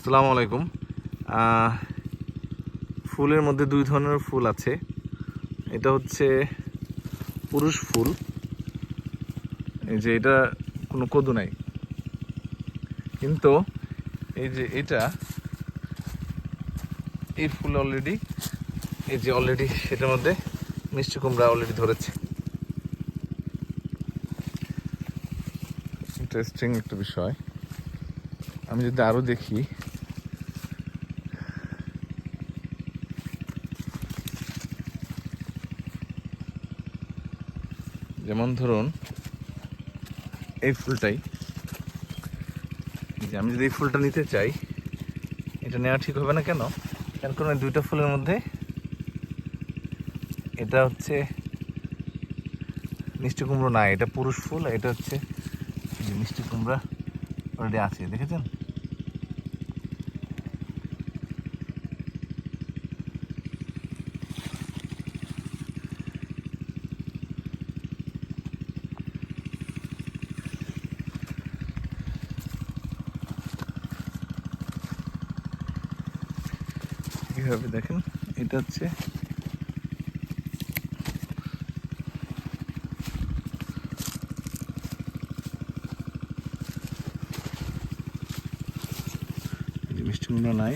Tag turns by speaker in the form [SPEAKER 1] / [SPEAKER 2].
[SPEAKER 1] আসসালামু আলাইকুম। ফুলের মধ্যে দুই ধরনের ফুল আছে। এটা হচ্ছে পুরুষ ফুল। এই যে এটা কোনো কদু নাই। কিন্তু এই যে এটা, এই ফুল অলরেডি এই যে অলরেডি সেটার মধ্যে মিষ্টি কুমড়া অলরেডি ধরেছে। ইন্টারেস্টিং একটা বিষয়। আমি যদি আরও দেখি। যেমন ধরুন, এই ফুলটাই। যে আমি যদি এই ফুলটা নিতে চাই, এটা নেওয়া ঠিক হবে না কেন? কারণ কারণ দুইটা ফুলের মধ্যে এটা হচ্ছে মিষ্টি কুমড়ো না এটা পুরুষ ফুল, এটা হচ্ছে মিষ্টি কুমড়া অলরেডি আছে, দেখেছেন? কীভাবে দেখেন? এটা হচ্ছে এই মিষ্টি কুমড়া নাই।